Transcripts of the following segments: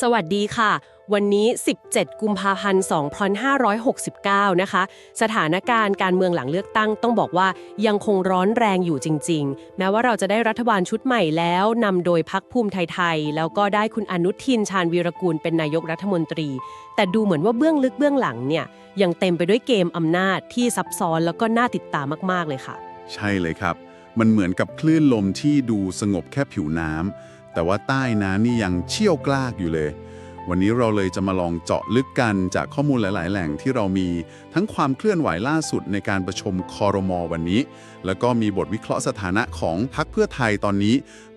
สวัสดีค่ะ วันนี้ 17 กุมภาพันธ์ 2569 นะคะ สถานการณ์การเมืองหลังเลือกตั้งต้องบอกว่ายังคงร้อนแรงอยู่จริงๆ แม้ว่าเราจะได้รัฐบาลชุดใหม่แล้วนำโดยพักภูมิไทยไทย แล้วก็ได้คุณอนุทินชาญวีรกูลเป็นนายกรัฐมนตรี แต่ดูเหมือนว่าเบื้องลึกเบื้องหลังเนี่ยยังเต็มไปด้วยเกมอำนาจที่ซับซ้อนแล้วก็น่าติดตามมากๆเลยค่ะ ใช่เลยครับ มันเหมือนกับคลื่นลมที่ดูสงบแค่ผิวน้ำ แต่ว่าใต้น้ำนี่ยังเชี่ยวกลากอยู่เลย วันนี้เราเลยจะมาลองเจาะลึกกันจากข้อมูลหลาย ๆ แหล่งที่เรามีทั้งความเคลื่อนไหวล่าสุดในการประชุมคอรมอวันนี้ แล้วก็มีบทวิเคราะห์สถานะของพรรคเพื่อไทยตอนนี้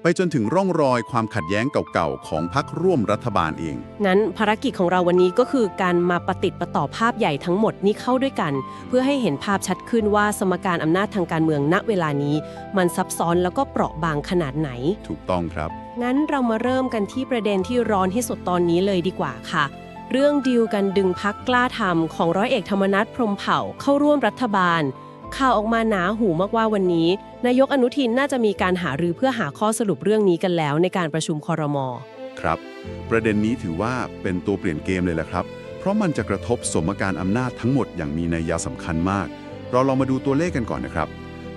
ไปจนถึงร่องรอยความขัดแย้งเก่าๆ ของพรรคร่วมรัฐบาลเองงั้นภารกิจของเราวันนี้ก็คือการมาประติดประต่อภาพใหญ่ทั้งหมดนี้เข้าด้วยกัน เพื่อให้เห็นภาพชัดขึ้นว่าสมการอำนาจทางการเมืองณเวลานี้ มันซับซ้อนแล้วก็เปราะบางขนาดไหน ถูกต้องครับ งั้นเรามาเริ่มกันที่ประเด็นที่ร้อนที่สุดตอนนี้เลยดีกว่าค่ะ เรื่องดีลกันดึงพักกล้าทำของร้อยเอกธรรมนัฐพรหมเผ่าเข้าร่วมรัฐบาล ข่าวออกมาหนาหูมากว่าวันนี้ นายกอนุทินน่าจะมีการหารือเพื่อหาข้อสรุปเรื่องนี้กันแล้วในการประชุมคอรมอครับ ประเด็นนี้ถือว่าเป็นตัวเปลี่ยนเกมเลยแหละครับ เพราะมันจะกระทบสมการอำนาจทั้งหมดอย่างมีนัยยะสำคัญมาก เราลองมาดูตัวเลขกันก่อนนะครับ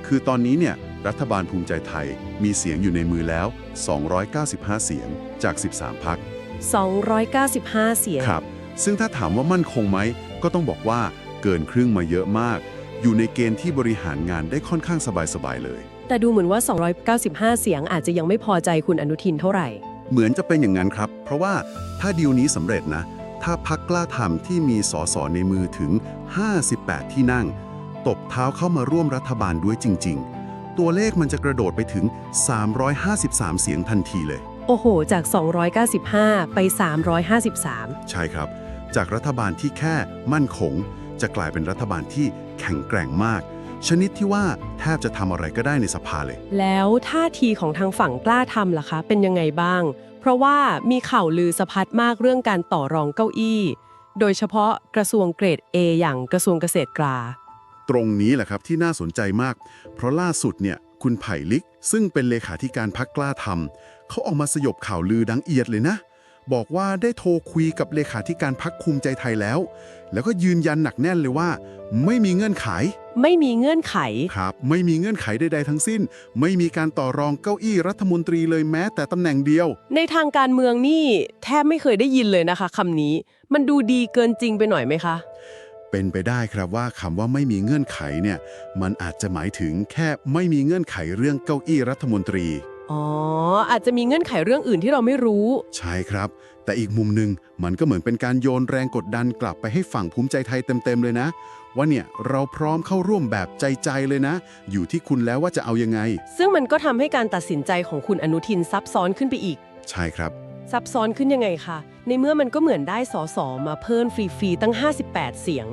คือตอนนี้เนี่ยรัฐบาลภูมิใจไทยมีเสียงอยู่ในมือแล้ว 295 เสียงจาก 13 พัก 295 เสียง ครับ ซึ่งถ้าถามว่ามั่นคงไหม ก็ต้องบอกว่าเกินครึ่งมาเยอะมาก อยู่ในเกณฑ์ที่บริหารงานได้ค่อนข้างสบายๆเลย แต่ดูเหมือนว่า 295 เสียงอาจจะยังไม่พอใจคุณอนุทินเท่าไหร่ เหมือนจะเป็นอย่างนั้นครับ เพราะว่าถ้าดีลนี้สำเร็จนะ ถ้าพักกล้าทำที่มีสอสอในมือถึง 58 ที่นั่ง ตบเท้าเข้ามาร่วมรัฐบาลด้วยจริง ๆ ตัวเลขมันจะกระโดดไปถึง 353 เสียงทันทีเลย โอ้โห จาก 295 ไป 353 ใช่ครับ จากรัฐบาลที่แค่มั่นคง จะกลายเป็นรัฐบาลที่ แข็งแกร่งมาก ชนิดที่ว่าแทบจะทำอะไรก็ได้ในสภาเลย แล้วท่าทีของทางฝั่งกล้าทำล่ะคะ เป็นยังไงบ้าง เพราะว่ามีข่าวลือสะพัดมากเรื่องการต่อรองเก้าอี้ โดยเฉพาะกระทรวงเกรด A อย่างกระทรวงเกษตรกลา ตรงนี้แหละครับที่น่าสนใจมาก เพราะล่าสุดเนี่ยคุณไผ่ลิก ซึ่งเป็นเลขาธิการพักกล้าทำเขาออกมาสยบข่าวลือดังเอียดเลยนะ บอกว่าได้โทรคุยกับเลขาธิการพักภูมิใจไทยแล้ว แล้วก็ยืนยันหนักแน่นเลยว่า ไม่มีเงื่อนไข ไม่มีเงื่อนไข ครับ ไม่มีเงื่อนไขใดๆทั้งสิ้น ไม่มีการต่อรองเก้าอี้รัฐมนตรีเลยแม้แต่ตำแหน่งเดียว ในทางการเมืองนี่แทบไม่เคยได้ยินเลยนะคะคำนี้ มันดูดีเกินจริงไปหน่อยไหมคะเป็นไปได้ครับว่าคำว่าไม่มีเงื่อนไขเนี่ยมันอาจจะหมายถึงแค่ไม่มีเงื่อนไขเรื่องเก้าอี้รัฐมนตรี อ๋อ อาจจะมีเงื่อนไขเรื่องอื่นที่เราไม่รู้ ใช่ครับ แต่อีกมุมหนึ่งมันก็เหมือนเป็นการโยนแรงกดดันกลับไปให้ฝั่งภูมิใจไทยเต็มๆเลยนะ ว่าเนี่ยเราพร้อมเข้าร่วมแบบใจๆเลยนะ อยู่ที่คุณแล้วว่าจะเอายังไง ซึ่งมันก็ทำให้การตัดสินใจของคุณอนุทินซับซ้อนขึ้นไปอีก ใช่ครับ ซับซ้อนขึ้นยังไงคะ ในเมื่อมันก็เหมือนได้สอสอมาเพิ่มฟรีๆตั้ง 58 เสียง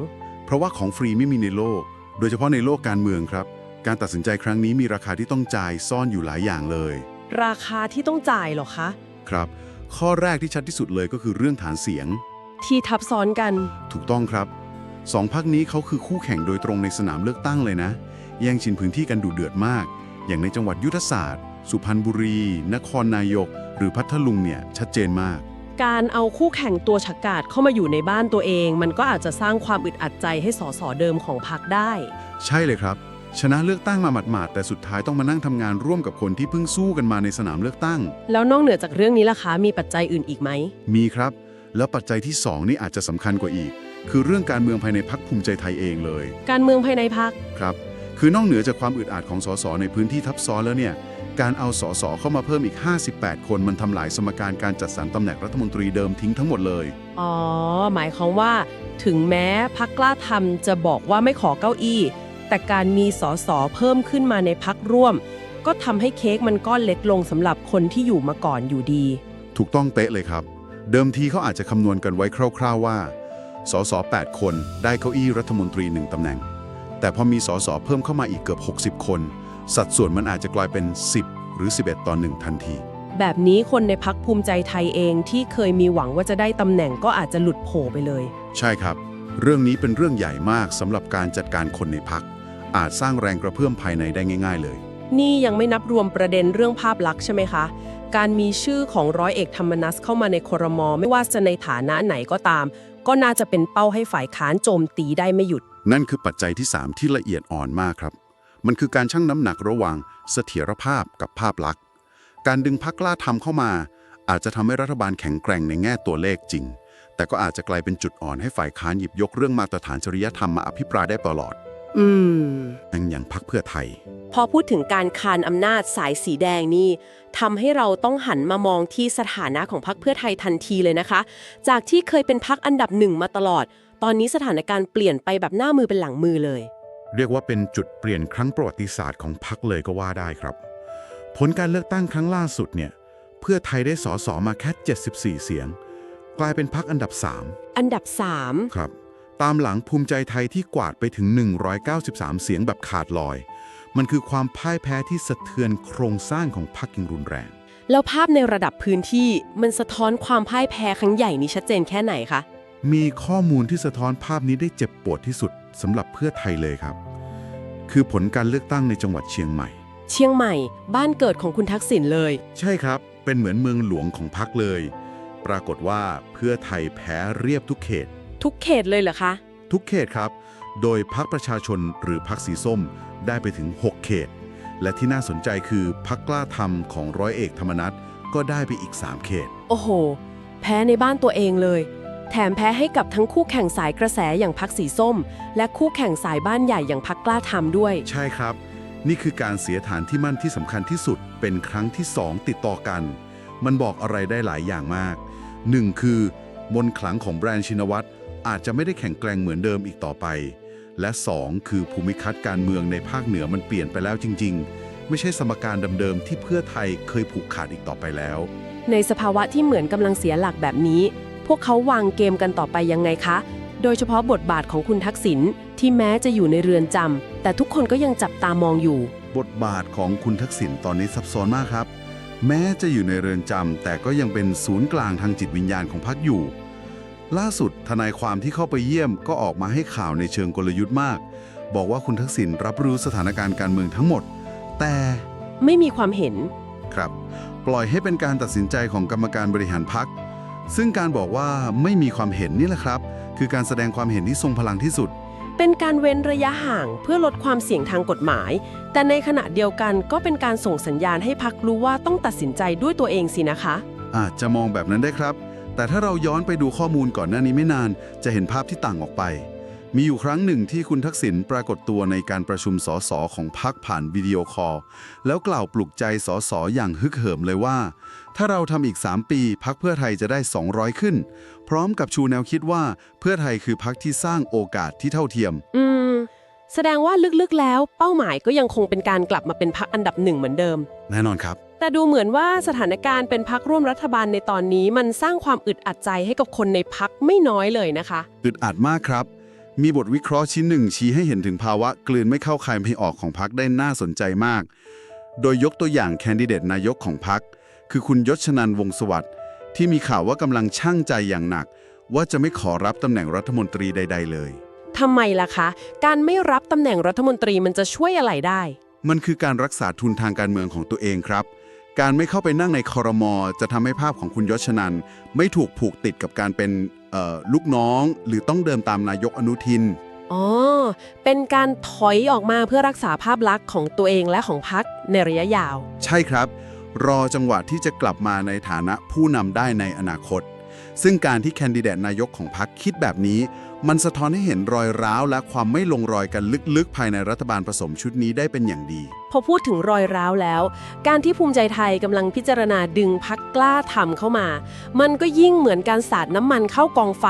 เพราะว่าของฟรีไม่มีในโลก โดยเฉพาะในโลกการเมืองครับ การตัดสินใจครั้งนี้มีราคาที่ต้องจ่ายซ่อนอยู่หลายอย่างเลย ราคาที่ต้องจ่ายเหรอคะ ครับ ข้อแรกที่ชัดที่สุดเลยก็คือเรื่องฐานเสียง ที่ทับซ้อนกัน ถูกต้องครับสองพักนี้เขาคือคู่แข่งโดยตรงในสนามเลือกตั้งเลยนะ แย่งชิงพื้นที่กันดุเดือดมาก อย่างในจังหวัดยุทธศาสตร์ สุพรรณบุรี นครนายก หรือพัทลุงเนี่ยชัดเจนมาก การเอาคู่แข่งตัวฉกาจเข้ามาอยู่ในบ้านตัวเอง มันก็อาจจะสร้างความอึดอัดใจให้สสเดิมของพรรคได้ ใช่เลยครับ ชนะเลือกตั้งมาหมาดๆแต่สุดท้ายต้องมานั่งทำงานร่วมกับคนที่เพิ่งสู้กันมาในสนามเลือกตั้ง แล้วนอกเหนือจากเรื่องนี้ล่ะคะมีปัจจัยอื่นอีกไหม มีครับ แล้วปัจจัยที่สองนี่อาจจะสำคัญกว่าอีก คือเรื่องการเมืองภายในพักภูมิใจไทยเองเลยการเมืองภายในพรรคครับ คือนอกเหนือจากความอึดอัดของสสในพื้นที่ทับซ้อนแล้วเนี่ยการเอาสสเข้ามาเพิ่มอีก 58 คนมันทำลายสมการการจัดสรรตำแหน่งรัฐมนตรีเดิมทิ้งทั้งหมดเลย อ๋อ หมายความว่า ถึงแม้พักกล้าทำจะบอกว่าไม่ขอเก้าอี้ แต่การมีสสเพิ่มขึ้นมาในพักร่วม ก็ทำให้เค้กมันก้อนเล็กลงสำหรับคนที่อยู่มาก่อนอยู่ดี ถูกต้องเป๊ะเลยครับ เดิมทีเขาอาจจะคำนวณกันไว้คร่าว ๆว่า สส 8 คนได้เก้าอี้รัฐมนตรีหนึ่งตำแหน่ง แต่พอมีสสเพิ่มเข้ามาอีกเกือบ 60 คน สัดส่วนมันอาจจะกลายเป็น 10 หรือ 11 ต่อหนึ่งทันทีแบบนี้คนในพักภูมิใจไทยเองที่เคยมีหวังว่าจะได้ตำแหน่งก็อาจจะหลุดโผไปเลย ใช่ครับ เรื่องนี้เป็นเรื่องใหญ่มากสำหรับการจัดการคนในพัก อาจสร้างแรงกระเพื่อมภายในได้ง่าย ๆ เลย นี่ยังไม่นับรวมประเด็นเรื่องภาพลักษณ์ใช่ไหมคะ การมีชื่อของร้อยเอกธรรมนัสเข้ามาในครม ไม่ว่าจะในฐานะไหนก็ตาม ก็น่าจะเป็นเป้าให้ฝ่ายค้านโจมตีได้ไม่หยุด นั่นคือปัจจัยที่ 3 ที่ละเอียดอ่อนมากครับ มันคือการชั่งน้ำหนักระหว่างเสถียรภาพกับภาพลักษณ์ การดึงพักกล้าทำเข้ามา อาจจะทำให้รัฐบาลแข็งแกร่งในแง่ตัวเลขจริง แต่ก็อาจจะกลายเป็นจุดอ่อนให้ฝ่ายค้านหยิบยกเรื่องมาตรฐานจริยธรรมมาอภิปรายได้ตลอด อืมนั่นอย่างพักเพื่อไทย พอพูดถึงการคานอำนาจสายสีแดงนี่ทำให้เราต้องหันมามองที่สถานะของพรรคเพื่อไทยทันทีเลยนะคะ จากที่เคยเป็นพรรคอันดับหนึ่งมาตลอด ตอนนี้สถานการณ์เปลี่ยนไปแบบหน้ามือเป็นหลังมือเลย เรียกว่าเป็นจุดเปลี่ยนครั้งประวัติศาสตร์ของพรรคเลยก็ว่าได้ครับ ผลการเลือกตั้งครั้งล่าสุดเนี่ย เพื่อไทยได้สสมาแค่74 เสียง กลายเป็นพรรคอันดับอันดับ3ครับ ตามหลังภูมิใจไทยที่กวาดไปถึง 193 เสียงแบบขาดลอย มันคือความพ่ายแพ้ที่สะเทือนโครงสร้างของพรรคอย่างรุนแรง3แล้วภาพในระดับพื้นที่มันสะท้อนความพ่ายแพ้ครั้งใหญ่นี้ชัดเจนแค่ไหนคะ มีข้อมูลที่สะท้อนภาพนี้ได้เจ็บปวดที่สุดสำหรับเพื่อไทยเลยครับ คือผลการเลือกตั้งในจังหวัดเชียงใหม่ เชียงใหม่ บ้านเกิดของคุณทักษิณเลย ใช่ครับ เป็นเหมือนเมืองหลวงของพรรคเลย ปรากฏว่าเพื่อไทยแพ้เรียบทุกเขต ทุกเขตเลยเหรอคะ ทุกเขตครับ โดยพรรคประชาชนหรือพรรคสีส้มได้ไปถึง 6 เขต และที่น่าสนใจคือพรรคกล้าทำของร้อยเอกธรรมนัฐก็ได้ไปอีก 3 เขต โอ้โห แพ้ในบ้านตัวเองเลย แถมแพ้ให้กับทั้งคู่แข่งสายกระแสอย่างพักสีส้ม และคู่แข่งสายบ้านใหญ่อย่างพักกล้าทำด้วย ใช่ครับ นี่คือการเสียฐานที่มั่นที่สำคัญที่สุด เป็นครั้งที่ 2 ติดต่อกัน มันบอกอะไรได้หลายอย่างมาก 1. คือ มนต์ขลังของแบรนด์ชินวัตร อาจจะไม่ได้แข็งแกร่งเหมือนเดิมอีกต่อไป และ 2. คือภูมิทัศน์การเมืองในภาคเหนือมันเปลี่ยนไปแล้วจริง ๆ ไม่ใช่สมการเดิมๆที่เพื่อไทยเคยผูกขาดอีกต่อไปแล้ว ในสภาวะที่เหมือนกำลังเสียหลักแบบนี้ พวกเขาวางเกมกันต่อไปยังไงคะ โดยเฉพาะบทบาทของคุณทักษิณที่แม้จะอยู่ในเรือนจำแต่ทุกคนก็ยังจับตามองอยู่ บทบาทของคุณทักษิณตอนนี้ซับซ้อนมากครับ แม้จะอยู่ในเรือนจำแต่ก็ยังเป็นศูนย์กลางทางจิตวิญญาณของพรรคอยู่ ล่าสุดทนายความที่เข้าไปเยี่ยมก็ออกมาให้ข่าวในเชิงกลยุทธ์มาก บอกว่าคุณทักษิณรับรู้สถานการณ์การเมืองทั้งหมด แต่ไม่มีความเห็นครับ ปล่อยให้เป็นการตัดสินใจของกรรมการบริหารพรรคซึ่งการบอกว่าไม่มีความเห็นนี่แหละครับ คือการแสดงความเห็นที่ทรงพลังที่สุด เป็นการเว้นระยะห่างเพื่อลดความเสี่ยงทางกฎหมาย แต่ในขณะเดียวกันก็เป็นการส่งสัญญาณให้พักรู้ว่าต้องตัดสินใจด้วยตัวเองสินะคะ อาจจะมองแบบนั้นได้ครับ แต่ถ้าเราย้อนไปดูข้อมูลก่อนหน้านี้ไม่นาน จะเห็นภาพที่ต่างออกไป มีอยู่ครั้งหนึ่งที่คุณทักษิณปรากฏตัวในการประชุมสสของพรรคผ่านวิดีโอคอลแล้วกล่าวปลุกใจสสอย่างฮึกเหิมเลยว่า ถ้าเราทำอีก 3 ปีพรรคเพื่อไทยจะได้ 200 ขึ้น พร้อมกับชูแนวคิดว่าเพื่อไทยคือพรรคที่สร้างโอกาสที่เท่าเทียม อืม แสดงว่าลึกๆแล้ว เป้าหมายก็ยังคงเป็นการกลับมาเป็นพักอันดับหนึ่งเหมือนเดิม แน่นอนครับ แต่ดูเหมือนว่าสถานการณ์เป็นพักร่วมรัฐบาลในตอนนี้มันสร้างความอึดอัดใจให้กับคนในพักไม่น้อยเลยนะคะ อึดอัดมากครับ มีบทวิเคราะห์ชิ้นหนึ่งชี้ให้เห็นถึงภาวะกลืนไม่เข้าคายไม่ออกของพักได้น่าสนใจมาก โดยยกตัวอย่างแคนดิเดตนายกของพักคือคุณยศชนันท์วงศ์สวัสดิ์ที่มีข่าวว่ากำลังช่างใจอย่างหนัก ว่าจะไม่ขอรับตำแหน่งรัฐมนตรีใด ๆ เลยทำไมล่ะคะ การไม่รับตำแหน่งรัฐมนตรีมันจะช่วยอะไรได้ มันคือการรักษาทุนทางการเมืองของตัวเองครับ การไม่เข้าไปนั่งในคอรมอจะทำให้ภาพของคุณยศชนันท์ไม่ถูกผูกติดกับการเป็นเอ่อลูกน้อง หรือต้องเดิมตามนายกอนุทินอ๋อ เป็นการถอยออกมาเพื่อรักษาภาพลักษณ์ของตัวเองและของพักในระยะยาว ใช่ครับ รอจังหวะที่จะกลับมาในฐานะผู้นำได้ในอนาคต ซึ่งการที่แคนดิเดตนายกของพรรคคิดแบบนี้ มันสะท้อนให้เห็นรอยร้าวและความไม่ลงรอยกันลึกๆ ภายในรัฐบาลผสมชุดนี้ได้เป็นอย่างดี พอพูดถึงรอยร้าวแล้ว การที่ภูมิใจไทยกำลังพิจารณาดึงพักกล้าทำเข้ามา มันก็ยิ่งเหมือนการสาดน้ำมันเข้ากองไฟ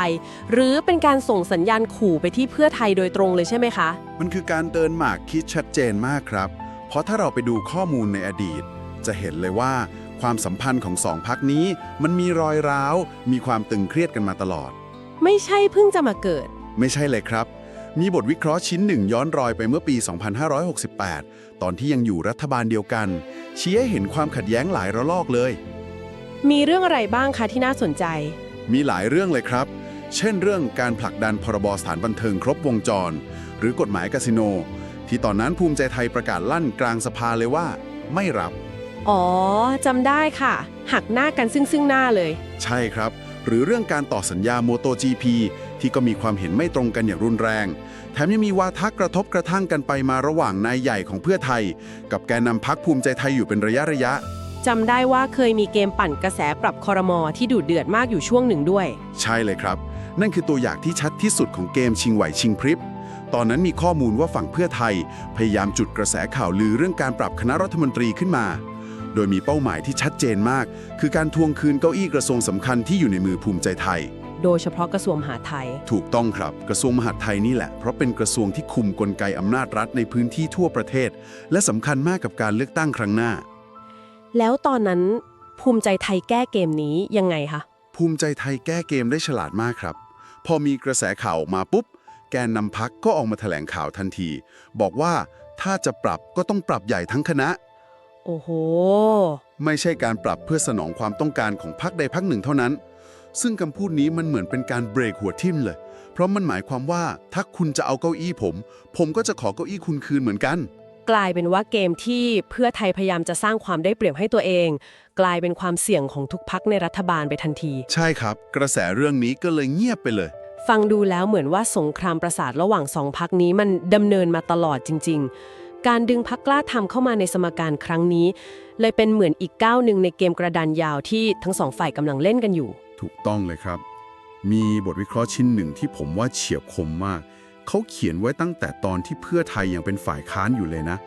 หรือเป็นการส่งสัญญาณขู่ไปที่เพื่อไทยโดยตรงเลยใช่ไหมคะ มันคือการเดินหมากคิดชัดเจนมากครับ เพราะถ้าเราไปดูข้อมูลในอดีต จะเห็นเลยว่า ความสัมพันธ์ของสองพักนี้มันมีรอยร้าว มีความตึงเครียดกันมาตลอด ไม่ใช่เพิ่งจะมาเกิด ไม่ใช่เลยครับ มีบทวิเคราะห์ชิ้นหนึ่งย้อนรอยไปเมื่อปี 2568 ตอนที่ยังอยู่รัฐบาลเดียวกัน ชี้ให้เห็นความขัดแย้งหลายระลอกเลย มีเรื่องอะไรบ้างคะที่น่าสนใจ มีหลายเรื่องเลยครับ เช่นเรื่องการผลักดันพรบสถานบันเทิงครบวงจร หรือกฎหมายคาสิโน ที่ตอนนั้นภูมิใจไทยประกาศลั่นกลางสภาเลยว่า ไม่รับ อ๋อจำได้ค่ะ หักหน้ากันซึ่งซึ่งหน้าเลย ใช่ครับ หรือเรื่องการต่อสัญญา MotoGP ที่ก็มีความเห็นไม่ตรงกันอย่างรุนแรง แถมยังมีวาทะกระทบกระทั่งกันไปมาระหว่างนายใหญ่ของเพื่อไทย กับแกนนำพักภูมิใจไทยอยู่เป็นระยะระยะ จำได้ว่าเคยมีเกมปั่นกระแสปรับคอรมอที่ดุเดือดมากอยู่ช่วงหนึ่งด้วย ใช่เลยครับ นั่นคือตัวอย่างที่ชัดที่สุดของเกมชิงไหวชิงพริบ ตอนนั้นมีข้อมูลว่าฝั่งเพื่อไทย พยายามจุดกระแสข่าวลือเรื่องการปรับคณะรัฐมนตรีขึ้นมา โดยมีเป้าหมายที่ชัดเจนมาก คือการทวงคืนเก้าอี้กระทรวงสำคัญที่อยู่ในมือภูมิใจไทย โดยเฉพาะกระทรวงมหาดไทย ถูกต้องครับกระทรวงมหาดไทยนี่แหละ เพราะเป็นกระทรวงที่คุมกลไกอำนาจรัฐในพื้นที่ทั่วประเทศ และสำคัญมากกับการเลือกตั้งครั้งหน้า แล้วตอนนั้นภูมิใจไทยแก้เกมนี้ยังไงคะภูมิใจไทยแก้เกมได้ฉลาดมากครับ พอมีกระแสข่าวออกมาปุ๊บ แกนนำพักก็ออกมาแถลงข่าวทันที บอกว่าถ้าจะปรับก็ต้องปรับใหญ่ทั้งคณะ โอ้โห ไม่ใช่การปรับเพื่อสนองความต้องการของพักใดพักหนึ่งเท่านั้น ซึ่งคำพูดนี้มันเหมือนเป็นการเบรกหัวทิ่มเลย เพราะมันหมายความว่าถ้าคุณจะเอาเก้าอี้ผม ผมก็จะขอเก้าอี้คุณคืนเหมือนกัน กลายเป็นว่าเกมที่เพื่อไทยพยายามจะสร้างความได้เปรียบให้ตัวเอง กลายเป็นความเสี่ยงของทุกพักในรัฐบาลไปทันที ใช่ครับ กระแสเรื่องนี้ก็เลยเงียบไปเลย ฟังดูแล้วเหมือนว่าสงครามประสาทระหว่างสองพักนี้มันดำเนินมาตลอดจริง ๆ การดึงพักกล้าทำเข้ามาในสมการครั้งนี้ เลยเป็นเหมือนอีกก้าวหนึ่งในเกมกระดานยาวที่ทั้งสองฝ่ายกำลังเล่นกันอยู่ ถูกต้องเลยครับ มีบทวิเคราะห์ชิ้นหนึ่งที่ผมว่าเฉียบคมมาก เขาเขียนไว้ตั้งแต่ตอนที่เพื่อไทยยังเป็นฝ่ายค้านอยู่เลยนะ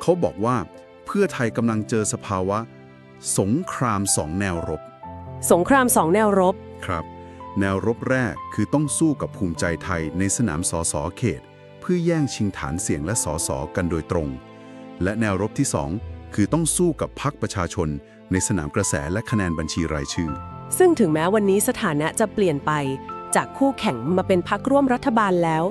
เขาบอกว่าเพื่อไทยกำลังเจอสภาวะ สงครามสองแนวรบ สงครามสองแนวรบครับ แนวรบแรกคือต้องสู้กับภูมิใจไทยในสนามสสเขตเพื่อแย่งชิงฐานเสียงและสสกันโดยตรง และแนวรบที่สองคือต้องสู้กับพรรคประชาชน ในสนามกระแสและคะแนนบัญชีรายชื่อ ซึ่งถึงแม้วันนี้สถานะจะเปลี่ยนไป จากคู่แข่งมาเป็นพักร่วมรัฐบาลแล้ว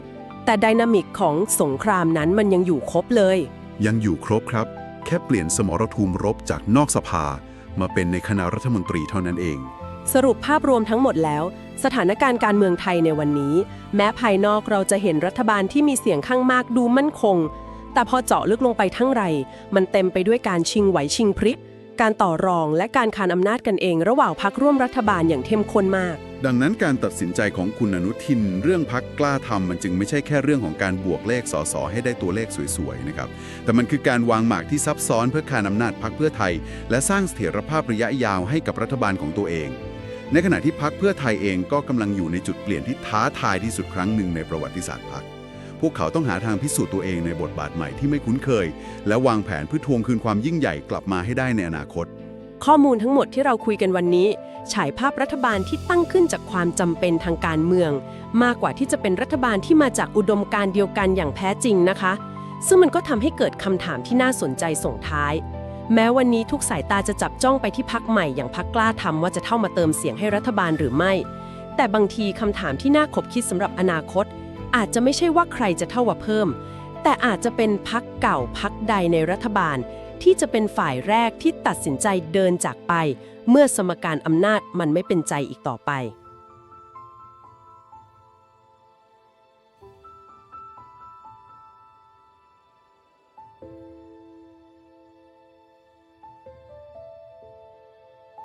แต่ไดนามิกของสงครามนั้นมันยังอยู่ครบเลย ยังอยู่ครบครับ แค่เปลี่ยนสมรภูมิรบจากนอกสภา มาเป็นในคณะรัฐมนตรีเท่านั้นเอง สรุปภาพรวมทั้งหมดแล้ว สถานการณ์การเมืองไทยในวันนี้ แม้ภายนอกเราจะเห็นรัฐบาลที่มีเสียงข้างมากดูมั่นคง แต่พอเจาะลึกลงไปทั้งไร มันเต็มไปด้วยการชิงไหวชิงพริบการต่อรองและการคานอำนาจกันเองระหว่างพักร่วมรัฐบาลอย่างเข้มข้นมาก ดังนั้นการตัดสินใจของคุณอนุทิน เรื่องพักกล้าทำมันจึงไม่ใช่แค่เรื่องของการบวกเลขสอสอให้ได้ตัวเลขสวยๆนะครับ แต่มันคือการวางหมากที่ซับซ้อนเพื่อคานอำนาจพักเพื่อไทย และสร้างเสถียรภาพระยะยาวให้กับรัฐบาลของตัวเอง ในขณะที่พักเพื่อไทยเองก็กำลังอยู่ในจุดเปลี่ยนที่ท้าทายที่สุดครั้งหนึ่งในประวัติศาสตร์พักพวกเขาต้องหาทางพิสูจน์ตัวเองในบทบาทใหม่ที่ไม่คุ้นเคย และวางแผนเพื่อทวงคืนความยิ่งใหญ่กลับมาให้ได้ในอนาคต ข้อมูลทั้งหมดที่เราคุยกันวันนี้ ฉายภาพรัฐบาลที่ตั้งขึ้นจากความจำเป็นทางการเมือง มากกว่าที่จะเป็นรัฐบาลที่มาจากอุดมการณ์เดียวกันอย่างแท้จริงนะคะ ซึ่งมันก็ทำให้เกิดคำถามที่น่าสนใจส่งท้าย แม้วันนี้ทุกสายตาจะจับจ้องไปที่พักใหม่อย่างพักกล้าทำว่าจะเข้ามาเติมเสียงให้รัฐบาลหรือไม่ แต่บางทีคำถามที่น่าขบคิดสำหรับอนาคต อาจจะไม่ใช่ว่าใครจะเท่าว่าเพิ่ม แต่อาจจะเป็นพักเก่าพักใดในรัฐบาล ที่จะเป็นฝ่ายแรกที่ตัดสินใจเดินจากไป เมื่อสมการอำนาจมันไม่เป็นใจอีกต่อไป